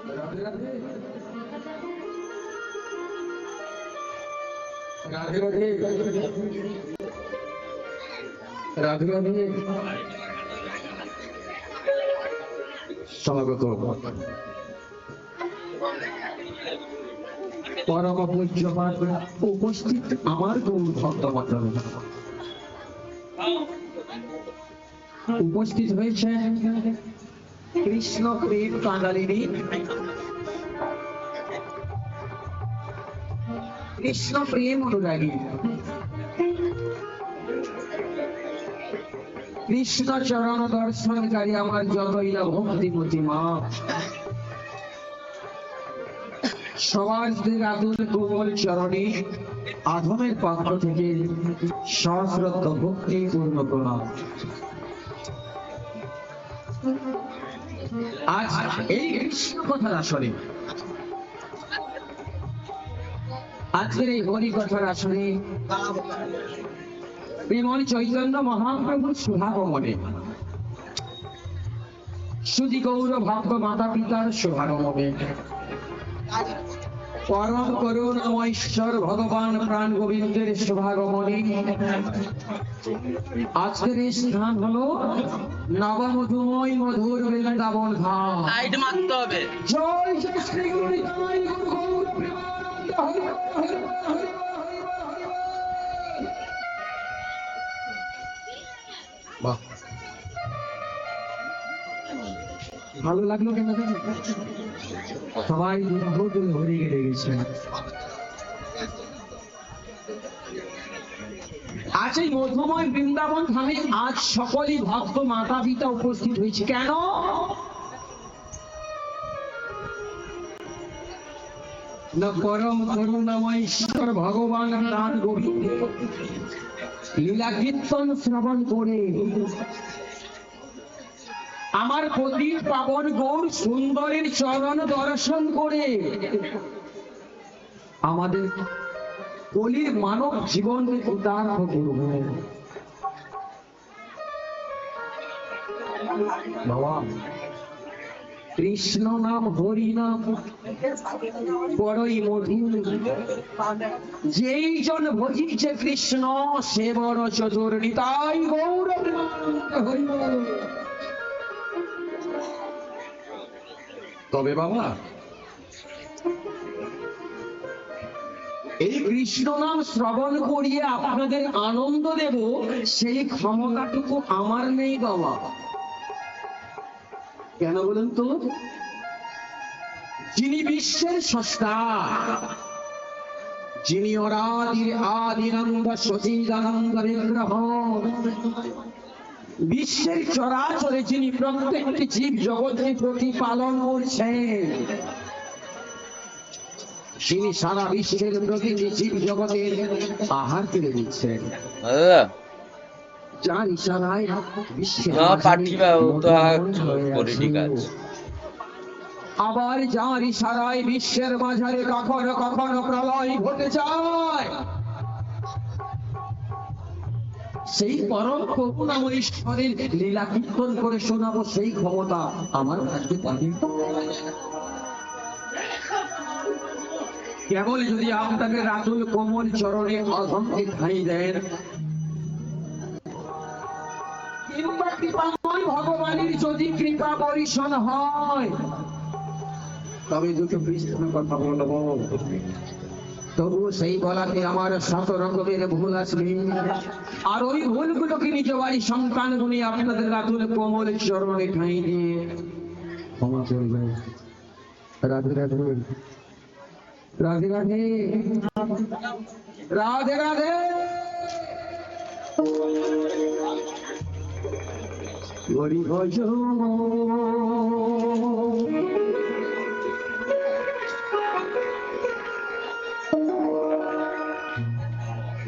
রাধে রাধে রাধে রাধে রাধে পরম পূজ্যপাত উপস্থিত আমার গৌর ভক্ত উপস্থিত হয়েছে কৃষ্ণ প্রেম কাঙালিনী কৃষ্ণ প্রেম অনুরাগী। কৃষ্ণ চরণ দর্শনকারী আমার যতই না ভক্তিমতী মা সবার আতুল কোমল চরণে আধমের পক্ষ থেকে সশ্রদ্ধ ভক্তি পূর্ণ প্রণাম। আজ এই কথার আসরে আজকের এই হরি কথার আসলে প্রেমন চৈতন্য মহাপ্রভুর শুভাগমনে। সুদি গৌর ভাগ্য মাতা পিতার শুভাগমনে। পরম করুণাময় ঈশ্বর ভগবান প্রাণ গোবিন্দের শুভাগমনে। আজকের এই স্থান হলো নবমধুময় মধুর বৃন্দাবন ধাম। লাইট মারতে হবে। জয় শ্রী শ্রী গুরু ভালো লাগল কেন? সবাই দুর্বোধ হরে গেলে গেছে। আজ এই মধুময় বৃন্দাবন ধামে আজ সকলই ভক্ত মাতা পিতা উপস্থিত হয়েছে। কেন? পরম করুণাময় ঈশ্বর ভগবান প্রাণ গোবিন্দ লীলা কীর্তন শ্রবণ করে আমার প্রতি পাবন গৌর সুন্দরের চরণ দর্শন করে। আমাদের কলির মানব জীবন উদ্ধার কৃষ্ণ নাম, হরি নাম বড়ই মধুর। যেই জন ভজিছে কৃষ্ণ, সে বড় চতুর নিতাই গৌর হরি তবে বাবা, এই কৃষ্ণ নাম শ্রবণ করিয়ে আপনাদের আনন্দ দেব, সেই ক্ষমতাটুকু আমার নেই বাবা। কেন বলুন তো? যিনি বিশ্বের সস্তা যিনি অরাদির আদিনন্দ সচিদানন্দ বিগ্রহ বিশ্বের চরাচরে যিনি প্রত্যেকটি জীব জগতের প্রতিপালন করছেন তিনি সারা বিশ্বের প্রতিটি জীব জগতের আহার কেড়ে দিচ্ছেন। যার ইশারায় বিশ্বের আবার যার ইশারায় বিশ্বের মাঝারে কখনো কখনো প্রলয় ঘটে যায়। সেই পরম করুণাময় ঈশ্বরের লীলা কীর্তন করে শোনাবো সেই ক্ষমতা আমার কাছে পাবে কেবল যদি আপনাকে রাতুল কোমল চরণে অধমকে খাই দেন, কিংবা কৃপাময় ভগবানের যদি কৃপা পরিশন হয়, তবে দুটো পৃষ্ঠের কথা বলব। তবু সেই গলাতে আমার শত রকমের ভুল আসবে। আর ওই ভুলগুলোকে নিজ বাড়ি সন্তান গুলি আপনাদের রাতুল কোমল চরণে ঠাঁই দিয়ে ক্ষমা করবে রাধে রাধে। রাধে রাধে। রাধে রাধে। ভজন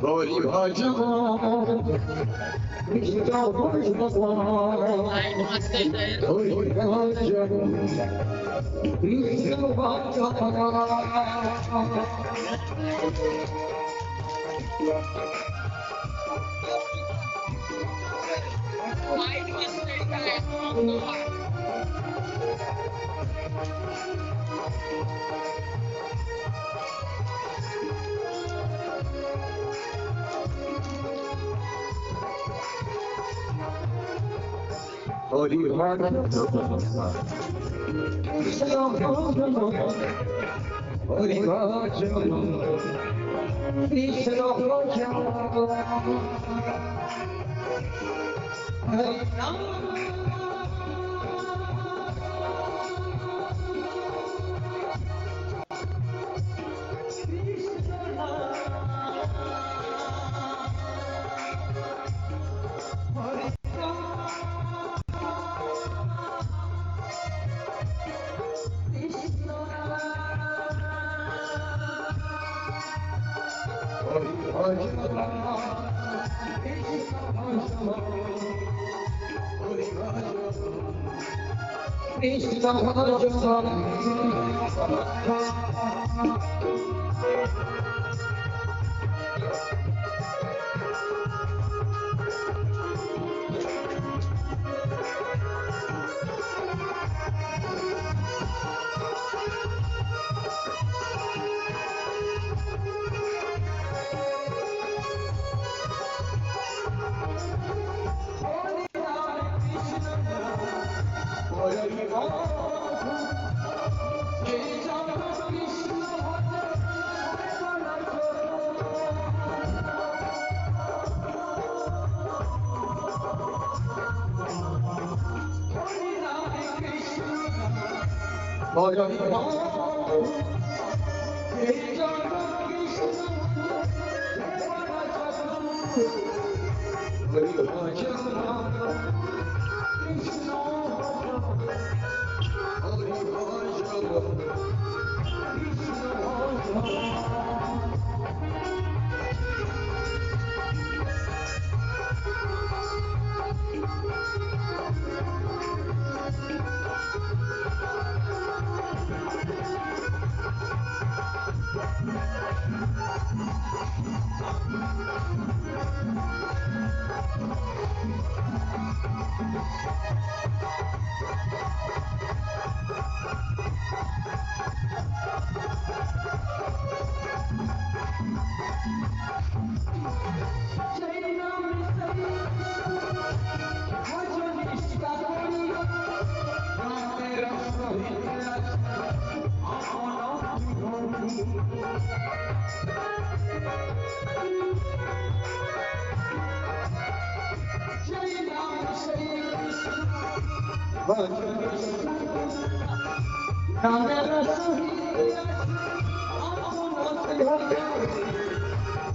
হরি ভজন কৃষ্ণ ভজন হরি ভজন কৃষ্ণ ভজন হরি ভজন কৃষ্ণ ভজন হরি ভজন কৃষ্ণ ভজন হরি নাম কৃষ্ণ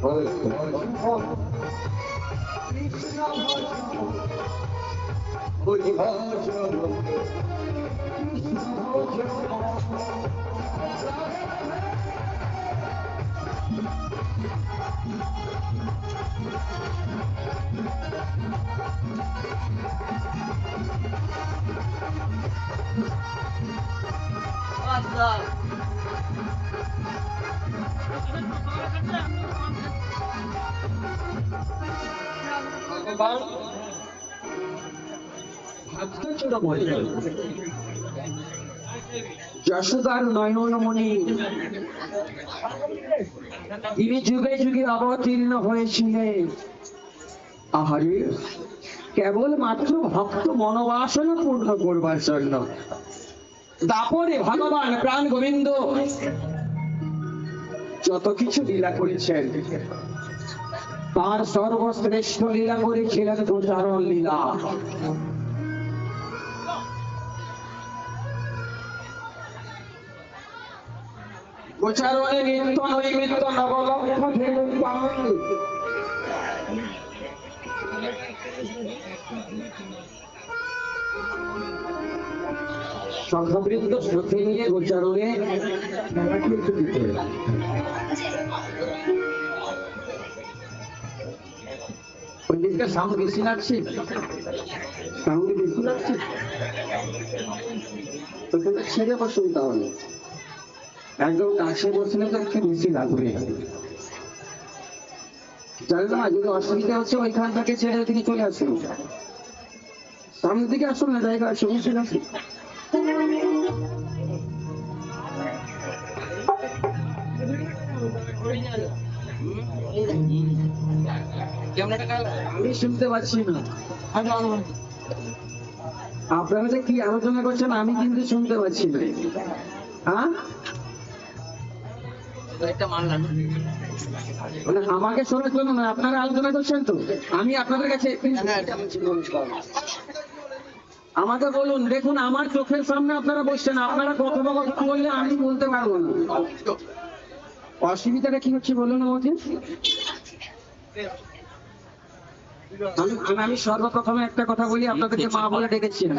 হরি ভজন যশোদার নয়নমণি তিনি যুগে যুগে অবতীর্ণ হয়েছিলেন। আহারে কেবল মাত্র ভক্ত মনোবাসনা পূর্ণ করবার জন্য। দাপরে ভগবান প্রাণ গোবিন্দ যত কিছু লীলা করেছেন, তার সর্বশ্রেষ্ঠ লীলা করেছিলেন প্রচারণ লীলা। প্রচারণে নিত্য নৈমিত্য নবলক্ষ সংঘবৃন্দ শ্রদ্ধে নিয়ে লাগছে? সাউন্ড বেশি লাগছে? ছেড়ে বসুন তাহলে। একদম কাছে বসলে তো একটু বেশি লাগবে অসুবিধা হচ্ছে, ওইখান থেকে ছেড়ে চলে সামনের দিকে আসুন না বসে আসুন। আমি শুনতে পাচ্ছি না। আপনারা যে কি আলোচনা করছেন, আমি কিন্তু শুনতে পাচ্ছি না। হ্যাঁ? আমাকে শোনার জন্য না আপনারা আলোচনা করছেন তো। আমি আপনাদের কাছে আমাকে বলুন দেখুন আমার চোখের সামনে আপনারা বসছেন আপনারা কথোপকথন বললে আমি বলতে পারব না। অসুবিধাটা কি হচ্ছে বলুন আমাকে। আমি আমি সর্বপ্রথমে একটা কথা বলি আপনাদেরকে মা বলে ডেকেছি না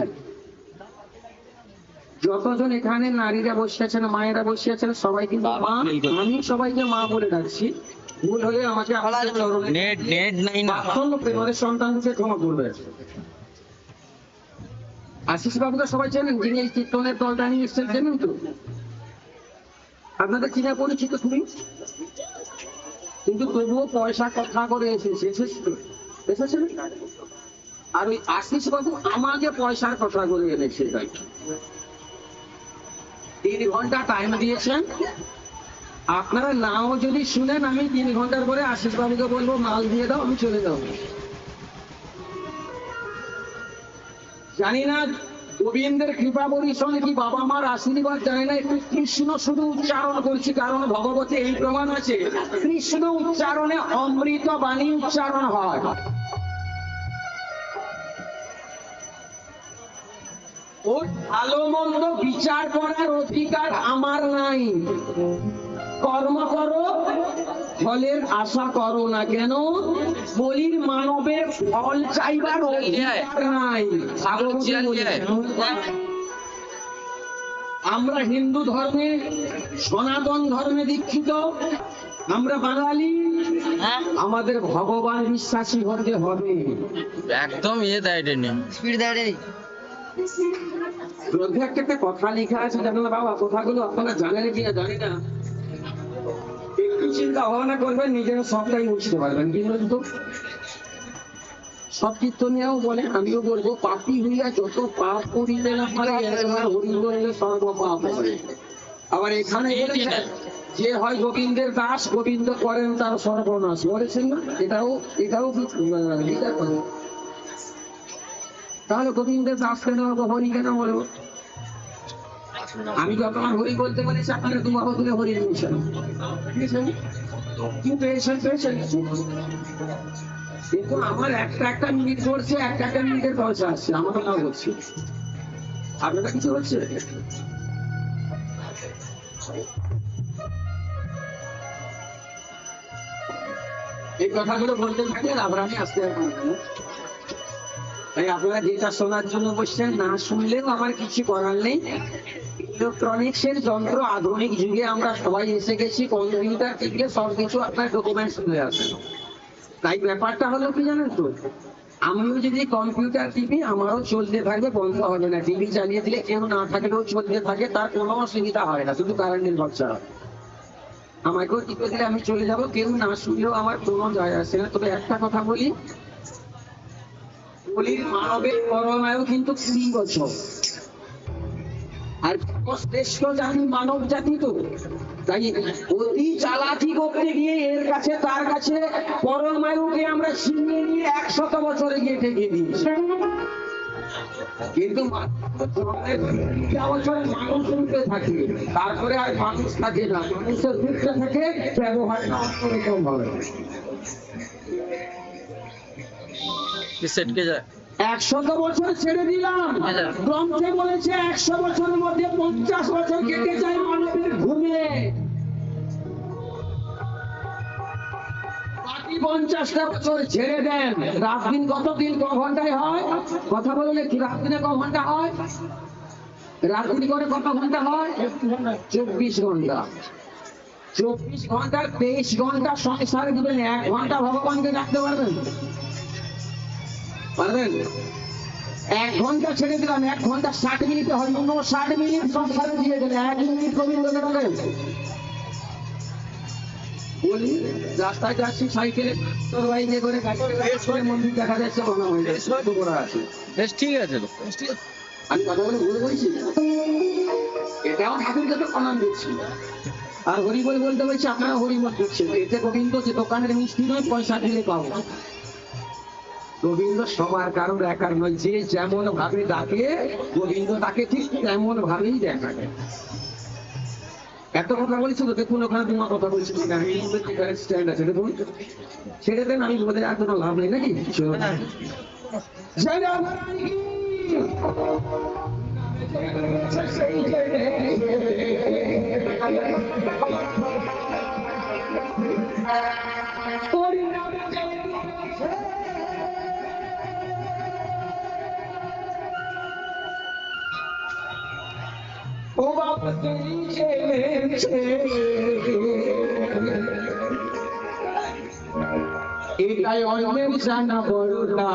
যতজন এখানে নারীরা বসে আছেন মায়েরা বসে আছেন সবাই কিন্তু মা আমি সবাইকে মা বলে ডাকছি। ভুল হলে আমাকে নেট নেট নাই না। প্রেমের সন্তানকে ক্ষমা করবে। আশিস বাবুকে সবাই চেনেন? যিনি এই কীর্তনের দলটা নিয়ে এসছেন চেনেন তো? আপনাদের চিনা পরিচিত তুমি কিন্তু তবুও পয়সা কথা করে এসেছে। এসেছে তো? আর ওই আশিস বাবু আমাকে পয়সার কথা করে এনেছে। তিন ঘণ্টা টাইম দিয়েছেন। আপনারা নাও যদি শুনেন, আমি তিন ঘণ্টার পরে আশিস বাবুকে বলব, মাল দিয়ে দাও, আমি চলে যাব। জানি না, গোবিন্দের কৃপা পরিশ্রমে কি বাবা মার আশীর্বাদ জানি না, একটু কৃষ্ণ শুধু উচ্চারণ করছি, কারণ ভগবতী এই প্রমাণ আছে। কৃষ্ণ উচ্চারণে অমৃত বাণী উচ্চারণ হয়। ও ভালো মন্দ বিচার করার অধিকার আমার নাই। কর্ম করো ফলের আশা করো না কেন? বলির মানবের ফল চাইবার অধিকার নাই। আমরা হিন্দু ধর্মে সনাতন ধর্মে দীক্ষিত। আমরা বাঙালি। হ্যাঁ। আমাদের ভগবান বিশ্বাসী হতে হবে। একদম ইয়ে দেয় স্পিড দেয় গ্রন্থে কথা লেখা আছে, জানো বাবা? কথাগুলো আপনারা জানেন কিনা জানি না। একটু চিন্তা ভাবনা করবেন, নিজের সবটাই বুঝতে পারবেন। কিন্তু সব কীর্তনিয়াও বলে আমিও বলব, পাপি হইয়া যত পাপ করিলে আবার এখানে যে হয় গোবিন্দের দাস, গোবিন্দ করেন তার সর্বনাশ। বলেছেন না? এটাও এটাও। তাহলে গোবিন্দের দাস কেন হরি কেন বলব আমি আমার হরি বলতে পারিস আপনারা তুলে হরি দিয়েছেন কি পেয়েছেন পেয়েছেন কিন্তু আমার একটা একটা মিনিট করছে একটা একটা মিনিটের পয়সা আসছে, আমার না হচ্ছে। আপনারা কিছু হচ্ছে? এই কথাগুলো বলতে থাকলে আবার আমি আসতে পারব তাই আপনারা যেটা শোনার জন্য বসছেন, না শুনলেও আমার কিছু করার নেই। ইলেকট্রনিক্স এর যন্ত্র আধুনিক যুগে আমরা সবাই এসে গেছি, কম্পিউটার থেকে সবকিছু আপনার ডকুমেন্টস হয়ে আসে তাই ব্যাপারটা হলো কি জানেন তো? আমিও যদি কম্পিউটার টিভি, আমারও চলতে থাকবে, বন্ধ হবে না। টিভি চালিয়ে দিলে কেউ না থাকলেও চলতে থাকে, তার কোনো অসুবিধা হয় না, শুধু কারেন্টের খরচা আমাকেও টিপে দিলে আমি চলে যাব, কেউ না শুনলেও আমার কোনো যায় আসে না। তবে একটা কথা বলি বলি, মানবের করোনায়ও কিন্তু বছর আর শ্রেষ্ঠ জাতি মানব জাতি তো। তাই অতি চালাকি করতে গিয়ে এর কাছে, তার কাছে পরমায়ুকে আমরা ছিনিয়ে নিয়ে একশত বছরে গিয়ে ঠেকে দিয়েছি। কিন্তু মানুষ উঠতে থাকে। তারপরে আর মানুষ থাকে না। মানুষের উঠতে থাকে, ব্যবহারটা অন্যরকম হবে একশত বছর ছেড়ে দিলাম। গ্রন্থে বলেছে একশো বছরের মধ্যে পঞ্চাশ বছর কেটে যায় মানবের ঘুমে বাকি পঞ্চাশটা বছর ছেড়ে দেন। রাত দিন কত দিন ক ঘন্টায় হয়? কথা বললে কি রাত দিনে ক ঘণ্টা হয়? রাত দিন করে কত ঘণ্টা হয়? চব্বিশ ঘণ্টা। চব্বিশ ঘণ্টার তেইশ ঘণ্টা সংসারে দিবেন এক ঘণ্টা ভগবানকে ডাকতে পারবেন? পারবেন? এক ঘণ্টা ছেড়ে দিলাম এক ঘণ্টা ষাট মিনিটে হয় ষাট মিনিট দিয়ে গেলে এক মিনিট বলি রাস্তায় যাচ্ছি সাইকেলে তোর বাইকে করে করে মন্দির দেখা যাচ্ছে মনে হয়ে যাচ্ছে আছে বেশ ঠিক আছে। আমি কথা বলে ভুল বলছি? এটাও ঠাকুর কাছে প্রণাম দিচ্ছি। আর হরি বল বলতে বলছি আপনারা হরি মত করছেন। এতে গোবিন্দ যে দোকানের মিষ্টি নয় পয়সা দিলে পাবো। গোবিন্দ সবার কারোর একার নয়। যে যেমন ভাবে ডাকে, গোবিন্দ তাকে ঠিক তেমন ভাবেই দেখায়। এত কথা বলছি তো, দেখুন ওখানে তোমার কথা বলছি স্ট্যান্ড আছে? দেখুন। ছেড়ে দেন, আমি বলে আর কোনো লাভ নেই, নাকি? চলো। জয় ও বাবা তুমি খেলেছে এটাই অনেক জানা বড় না